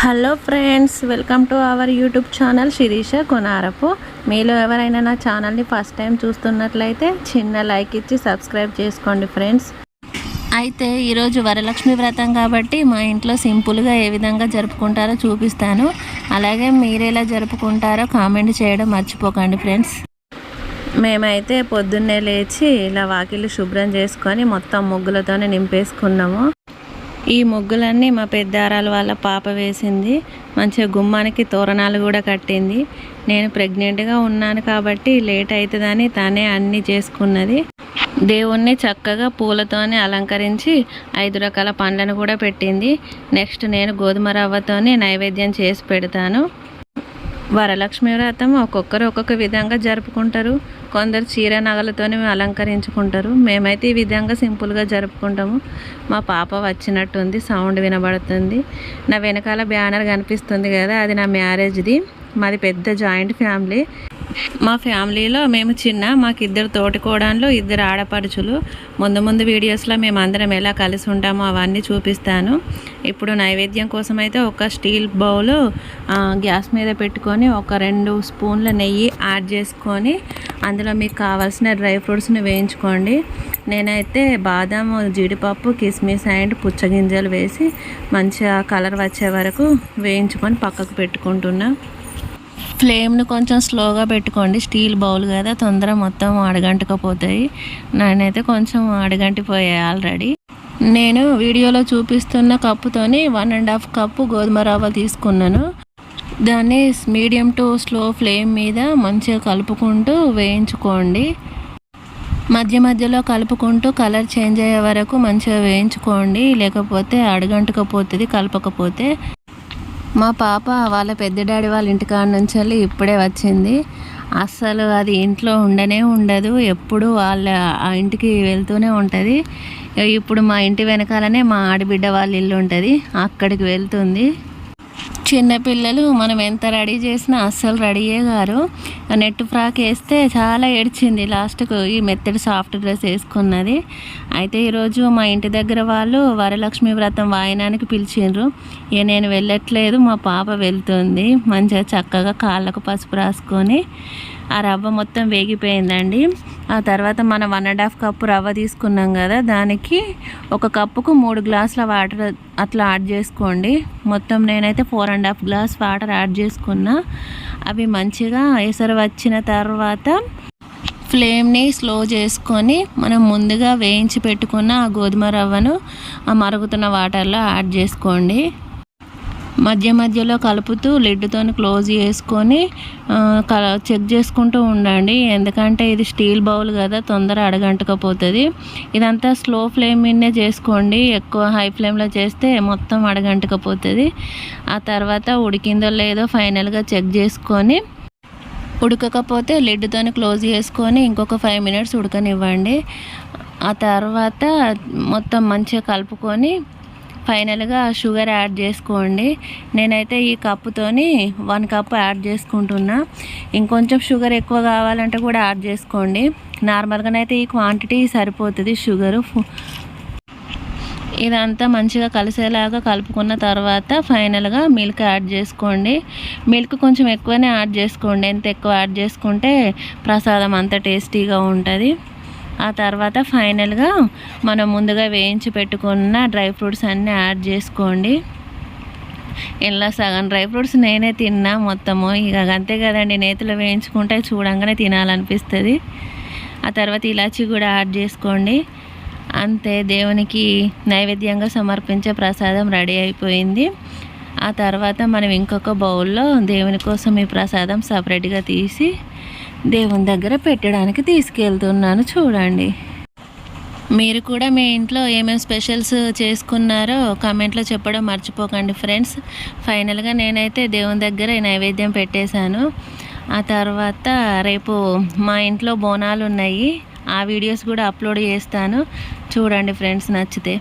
Hello friends welcome to our YouTube channel Sirisha Konarapu. మీలో ఎవరైనా నా ఛానల్ని ఫస్ట్ టైం చూస్తున్నట్లయితే చిన్న లైక్ ఇచ్చి సబ్స్క్రైబ్ చేసుకోండి ఫ్రెండ్స్. అయితే ఈరోజు వరలక్ష్మి వ్రతం కాబట్టి మా ఇంట్లో సింపుల్గా ఏ విధంగా జరుపుకుంటారో చూపిస్తాను. అలాగే మీరు ఎలా జరుపుకుంటారో కామెంట్ చేయడం మర్చిపోకండి ఫ్రెండ్స్. మేమైతే పొద్దున్నే లేచి ఇలా వాకిలి శుభ్రం చేసుకొని మొత్తం ముగ్గులతోనే నింపేసుకున్నాము. ఈ ముగ్గులన్నీ మా పెద్దారాలు వాళ్ళ పాప వేసింది. మంచిగా గుమ్మానికి తోరణాలు కూడా కట్టింది. నేను ప్రెగ్నెంట్గా ఉన్నాను కాబట్టి లేట్ అవుతుందని తనే అన్నీ చేసుకున్నది. దేవుణ్ణి చక్కగా పూలతోనే అలంకరించి ఐదు రకాల పండ్లను కూడా పెట్టింది. నెక్స్ట్ నేను గోధుమ రవ్వతోనే నైవేద్యం చేసి పెడతాను. వరలక్ష్మి వ్రతం ఒక్కొక్కరు ఒక్కొక్క విధంగా జరుపుకుంటారు. కొందరు చీర నగలతోనే అలంకరించుకుంటారు. మేమైతే ఈ విధంగా సింపుల్గా జరుపుకుంటాము. మా పాప వచ్చినట్టుంది సౌండ్ వినబడుతుంది. నా వెనకాల బ్యానర్ కనిపిస్తుంది కదా అది నా మ్యారేజ్ది. మాది పెద్ద జాయింట్ ఫ్యామిలీ. మా ఫ్యామిలీలో మేము చిన్న మాకు ఇద్దరు తోటికోడన్లు ఇద్దరు ఆడపడుచులు. ముందు ముందు వీడియోస్లో మేము అందరం ఎలా కలిసి ఉంటామో అవన్నీ చూపిస్తాను. ఇప్పుడు నైవేద్యం కోసం అయితే ఒక స్టీల్ బౌల్ గ్యాస్ మీద పెట్టుకొని ఒక రెండు స్పూన్ల నెయ్యి యాడ్ చేసుకొని అందులో మీకు కావాల్సిన డ్రై ఫ్రూట్స్ని వేయించుకోండి. నేనైతే బాదం జీడిపప్పు కిస్మిస్ అండ్ పుచ్చగింజలు వేసి మంచిగా కలర్ వచ్చే వరకు వేయించుకొని పక్కకు పెట్టుకుంటున్నాను ఫ్లేమ్ను కొంచెం స్లోగా పెట్టుకోండి. స్టీల్ బౌల్ కదా తొందర మొత్తం అడగంటకపోతాయి. నేనైతే కొంచెం అడగంటిపోయాయి ఆల్రెడీ. నేను వీడియోలో చూపిస్తున్న కప్పుతోని వన్ అండ్ హాఫ్ కప్పు గోధుమ రవ్వ తీసుకున్నాను. దాన్ని మీడియం టు స్లో ఫ్లేమ్ మీద మంచిగా కలుపుకుంటూ వేయించుకోండి. మధ్య మధ్యలో కలుపుకుంటూ కలర్ చేంజ్ అయ్యే వరకు మంచిగా వేయించుకోండి. లేకపోతే అడగంటుకపోతుంది కలపకపోతే మా పాప వాళ్ళ పెద్ద డాడీ వాళ్ళ ఇంటికాడ నుంచి వెళ్ళి ఇప్పుడే వచ్చింది. అస్సలు అది ఇంట్లో ఉండనే ఉండదు. ఎప్పుడు వాళ్ళ ఆ ఇంటికి వెళ్తూనే ఉంటుంది. ఇప్పుడు మా ఇంటి వెనకాలనే మా ఆడబిడ్డ వాళ్ళ ఇల్లు ఉంటుంది. అక్కడికి వెళ్తుంది. చిన్నపిల్లలు మనం ఎంత రెడీ చేసినా అస్సలు రెడీయే గారు. నెట్ ఫ్రాక్ వేస్తే చాలా ఏడ్చింది. లాస్ట్కు ఈ మెత్తడి సాఫ్ట్ డ్రెస్ వేసుకున్నది. అయితే ఈరోజు మా ఇంటి దగ్గర వాళ్ళు వరలక్ష్మి వ్రతం వాయనానికి పిలిచిండ్రు. ఇక నేను వెళ్ళట్లేదు మా పాప వెళ్తుంది. మంచిగా చక్కగా కాళ్ళకు పసుపు రాసుకొని ఆ రవ్వ మొత్తం వేగిపోయిందండి. ఆ తర్వాత మనం వన్ అండ్ హాఫ్ కప్పు రవ్వ తీసుకున్నాం కదా దానికి ఒక కప్పుకు మూడు గ్లాసుల వాటర్ అట్లా యాడ్ చేసుకోండి. మొత్తం నేనైతే four and half glass water add చేసుకున్నా. అవి మంచిగా ఎసరు వచ్చిన తర్వాత ఫ్లేమ్ని స్లో చేసుకొని మనం ముందుగా వేయించి పెట్టుకున్న ఆ గోధుమ రవ్వను ఆ మరుగుతున్న వాటర్లో యాడ్ చేసుకోండి. మధ్య మధ్యలో కలుపుతూ లిడ్తో క్లోజ్ చేసుకొని చెక్ చేసుకుంటూ ఉండండి. ఎందుకంటే ఇది స్టీల్ బౌల్ కదా తొందర అడగంటకపోతుంది. ఇదంతా స్లో ఫ్లేమ్ మీదనే చేసుకోండి. ఎక్కువ హై ఫ్లేమ్లో చేస్తే మొత్తం అడగంటకపోతుంది. ఆ తర్వాత ఉడికిందో లేదో ఫైనల్గా చెక్ చేసుకొని ఉడకకపోతే లిడ్తో క్లోజ్ చేసుకొని ఇంకొక ఫైవ్ మినిట్స్ ఉడకనివ్వండి. ఆ తర్వాత మొత్తం మంచిగా కలుపుకొని ఫైనల్గా షుగర్ యాడ్ చేసుకోండి. నేనైతే ఈ కప్పుతోని వన్ కప్ యాడ్ చేసుకుంటున్నా. ఇంకొంచెం షుగర్ ఎక్కువ కావాలంటే కూడా యాడ్ చేసుకోండి. నార్మల్గానైతే ఈ క్వాంటిటీ సరిపోతుంది షుగరు. ఇదంతా మంచిగా కలిసేలాగా కలుపుకున్న తర్వాత ఫైనల్గా మిల్క్ యాడ్ చేసుకోండి. మిల్క్ కొంచెం ఎక్కువనే యాడ్ చేసుకోండి. ఎంత ఎక్కువ యాడ్ చేసుకుంటే ప్రసాదం అంత టేస్టీగా ఉంటుంది. ఆ తర్వాత ఫైనల్గా మనం ముందుగా వేయించి పెట్టుకున్న డ్రై ఫ్రూట్స్ అన్నీ యాడ్ చేసుకోండి. ఇలా సగం డ్రై ఫ్రూట్స్ నేనే తిన్నా మొత్తము. ఇక అంతే కదండి నేతిలో వేయించుకుంటే చూడంగానే తినాలనిపిస్తుంది. ఆ తర్వాత ఇలాచి కూడా యాడ్ చేసుకోండి. అంతే దేవునికి నైవేద్యంగా సమర్పించే ప్రసాదం రెడీ అయిపోయింది. ఆ తర్వాత మనం ఇంకొక బౌల్లో దేవుని కోసం ఈ ప్రసాదం సపరేట్గా తీసి దేవుని దగ్గర పెట్టడానికి తీసుకెళ్తున్నాను చూడండి. మీరు కూడా మీ ఇంట్లో ఏమేమి స్పెషల్స్ చేసుకున్నారో కామెంట్లో చెప్పడం మర్చిపోకండి ఫ్రెండ్స్. ఫైనల్గా నేనైతే దేవుని దగ్గర నైవేద్యం పెట్టేశాను. ఆ తర్వాత రేపు మా ఇంట్లో బోనాలు ఉన్నాయి ఆ వీడియోస్ కూడా అప్లోడ్ చేస్తాను. చూడండి ఫ్రెండ్స్ నచ్చితే.